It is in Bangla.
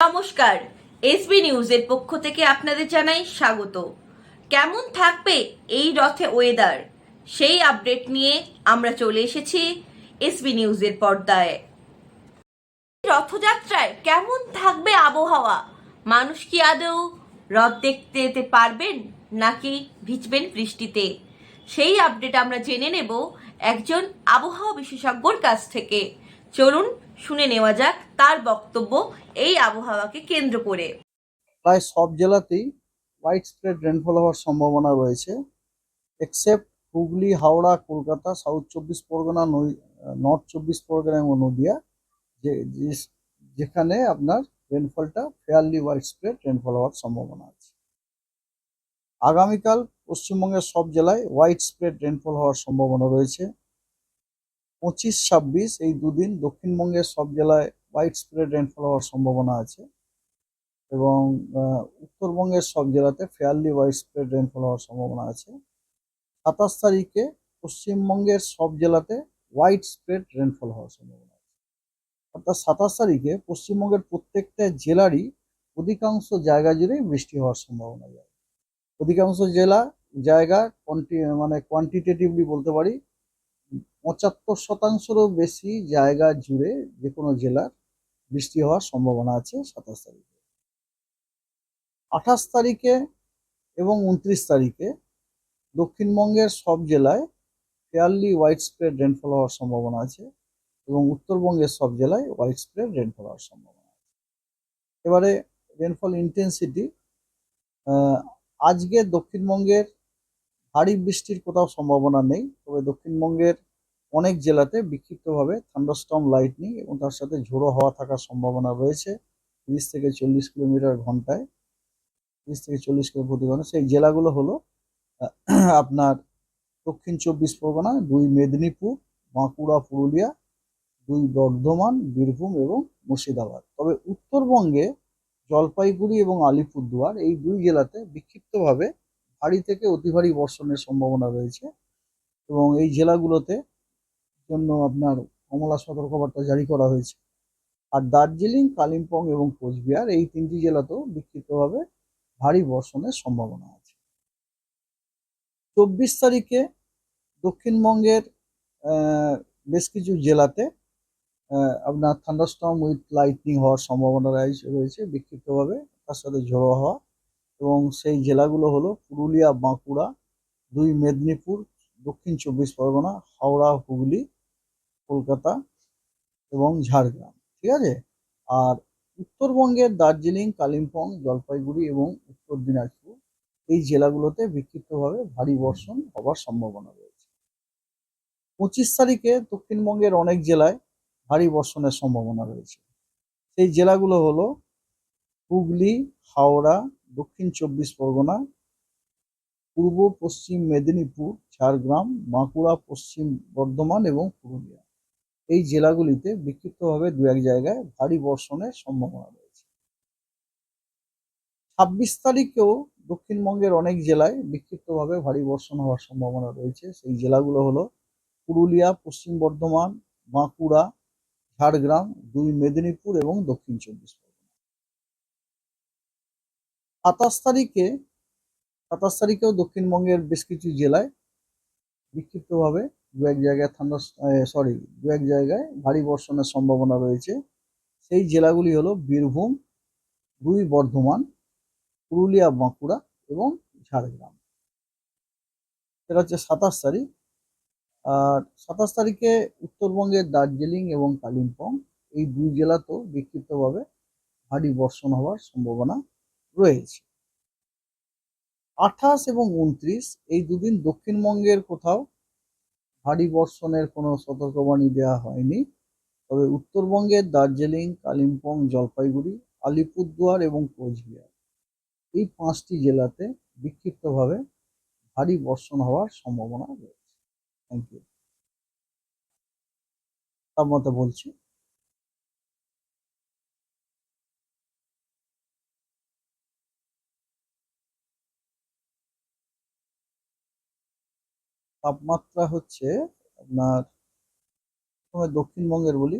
নমস্কার এসবি নিউজের পক্ষ থেকে আপনাদের জানাই স্বাগত। কেমন থাকবে এই রথে ওয়েদার সেই আপডেট নিয়ে আমরা চলে এসেছি এসবি নিউজের পর্দায়। রথযাত্রায় কেমন থাকবে আবহাওয়া? মানুষ কি আদৌ রথ দেখতে যেতে পারবেন নাকি ভিজবেন বৃষ্টিতে? সেই আপডেট আমরা জেনে নেব একজন আবহাওয়া বিশেষজ্ঞর কাছ থেকে। চলুন শুনে নেওয়া যাক তার বক্তব্য এই আবহাওয়াকে কেন্দ্র করে। প্রায় সব জেলাতেই হোয়াইট স্প্রেড রেনফল হওয়ার সম্ভাবনা রয়েছে এক্সেপ্ট হুগলি, হাওড়া, কলকাতা সাউথ চব্বিশ পরগনা নর্থ চব্বিশ পরগনা এবং নদিয়া, যে- যেখানে আপনার রেনফলটা ফেয়ারলি হোয়াইট স্প্রেড রেনফল হওয়ার সম্ভাবনা আছে। আগামীকাল পশ্চিমবঙ্গের সব জেলায় হোয়াইট স্প্রেড রেনফল হওয়ার সম্ভাবনা রয়েছে। পঁচিশ, ছাব্বিশ এই দুদিন দক্ষিণবঙ্গের সব জেলায় হোয়াইট স্প্রেড রেনফল হওয়ার সম্ভাবনা আছে এবং উত্তরবঙ্গের সব জেলাতে ফেয়ারলি হোয়াইট স্প্রেড রেনফল হওয়ার সম্ভাবনা আছে। সাতাশ তারিখে পশ্চিমবঙ্গের সব জেলাতে হোয়াইট স্প্রেড রেনফল হওয়ার সম্ভাবনা আছে। অর্থাৎ সাতাশ তারিখে পশ্চিমবঙ্গের প্রত্যেকটা জেলারই অধিকাংশ জায়গা জুড়েই বৃষ্টি হওয়ার সম্ভাবনা যায় অধিকাংশ জেলা জায়গা কোয়ান্টি মানে কোয়ান্টিটেটিভলি বলতে পারি পঁচাত্তর শতাংশেরও বেশি জায়গা জুড়ে যে কোনো জেলার বৃষ্টি হওয়ার সম্ভাবনা আছে সাতাশ তারিখে। আঠাশ তারিখে এবং উনত্রিশ তারিখে দক্ষিণবঙ্গের সব জেলায় ফেয়ারলি হোয়াইট স্প্রেড রেনফল হওয়ার সম্ভাবনা আছে এবং উত্তরবঙ্গের সব জেলায় হোয়াইট স্প্রেড রেনফল হওয়ার সম্ভাবনা আছে। এবারে রেনফল ইন্টেন্সিটি আজকে দক্ষিণবঙ্গের ভারী বৃষ্টির কোথাও সম্ভাবনা নেই, তবে দক্ষিণবঙ্গের অনেক জেলাতে বিক্ষিপ্তভাবে থান্ডারস্টর্ম লাইটনিং এবং তার সাথে ঝোড়ো হওয়া থাকার সম্ভাবনা রয়েছে তিরিশ থেকে চল্লিশ কিলোমিটার ঘন্টায়। তিরিশ থেকে চল্লিশ কিলো প্রতি ঘণ্টা সেই জেলাগুলো হলো আপনার দক্ষিণ চব্বিশ পরগনা, দুই মেদিনীপুর, বাঁকুড়া, পুরুলিয়া, দুই বর্ধমান, বীরভূম এবং মুর্শিদাবাদ। তবে উত্তরবঙ্গে জলপাইগুড়ি এবং আলিপুরদুয়ার এই দুই জেলাতে বিক্ষিপ্তভাবে ভারী থেকে অতি ভারী বর্ষণের সম্ভাবনা রয়েছে এবং এই জেলাগুলোতে জন্য আপনার কমলা সতর্কবার্তা জারি করা হয়েছে। আর দার্জিলিং, কালিম্পং এবং কোচবিহার এই তিনটি জেলাতেও বিক্ষিপ্তভাবে ভারী বর্ষণের সম্ভাবনা আছে। চব্বিশ তারিখে দক্ষিণবঙ্গের বেশ কিছু জেলাতে আপনার থান্ডারস্টর্ম উইথ লাইটনিং হওয়ার সম্ভাবনা রয়েছে। বিক্ষিপ্তভাবে তার সাথে ঝোড়ো হওয়া এবং সেই জেলাগুলো হলো পুরুলিয়া, বাঁকুড়া, দুই মেদিনীপুর, দক্ষিণ চব্বিশ পরগনা, হাওড়া, হুগলি, কলকাতা এবং ঝাড়গ্রাম, ঠিক আছে? আর উত্তরবঙ্গের দার্জিলিং, কালিম্পং, জলপাইগুড়ি এবং উত্তর দিনাজপুর এই জেলাগুলোতে বিক্ষিপ্তভাবে ভারী বর্ষণ হওয়ার সম্ভাবনা রয়েছে। পঁচিশ তারিখে দক্ষিণবঙ্গের অনেক জেলায় ভারী বর্ষণের সম্ভাবনা রয়েছে। সেই জেলাগুলো হলো হুগলি, হাওড়া দক্ষিণ চব্বিশ পরগনা, পূর্ব পশ্চিম মেদিনীপুর, ঝাড়গ্রাম, বাঁকুড়া, পশ্চিম বর্ধমান এবং পুরুলিয়া। এই জেলাগুলিতে বিক্ষিপ্তভাবে দু এক জায়গায় ভারী বর্ষণের সম্ভাবনা রয়েছে। ছাব্বিশ তারিখেও দক্ষিণবঙ্গের অনেক জেলায় বিক্ষিপ্তভাবে ভারী বর্ষণ হওয়ার সম্ভাবনা রয়েছে। সেই জেলাগুলো হলো পুরুলিয়া, পশ্চিম বর্ধমান, বাঁকুড়া, ঝাড়গ্রাম, দুই মেদিনীপুর এবং দক্ষিণ চব্বিশ সাতাশ তারিখে, সাতাশ তারিখেও দক্ষিণবঙ্গের বেশ কিছু জেলায় বিক্ষিপ্তভাবে দু এক জায়গায় ঠান্ডা সরি দু এক জায়গায় ভারী বর্ষণের সম্ভাবনা রয়েছে। সেই জেলাগুলি হলো বীরভূম, দুই বর্ধমান, পুরুলিয়া, বাঁকুড়া এবং ঝাড়গ্রাম। সেটা হচ্ছে সাতাশ তারিখ। আর সাতাশ তারিখে উত্তরবঙ্গের দার্জিলিং এবং কালিম্পং এই দুই জেলাতেও বিক্ষিপ্তভাবে ভারী বর্ষণ হওয়ার সম্ভাবনা রয়েছে। আঠাশ এবং উনত্রিশ এই দুদিন দক্ষিণবঙ্গের কোথাও ভারী বর্ষণের কোনো সতর্কবাণী দেওয়া হয়নি। তবে উত্তরবঙ্গের দার্জিলিং, কালিম্পং, জলপাইগুড়ি, আলিপুরদুয়ার এবং কোচবিহার এই পাঁচটি জেলাতে বিক্ষিপ্তভাবে ভারী বর্ষণ হওয়ার সম্ভাবনা রয়েছে। থ্যাংক ইউ তাপমাত্রা বলছি তাপমাত্রা হচ্ছে আপনার দক্ষিণবঙ্গের বলি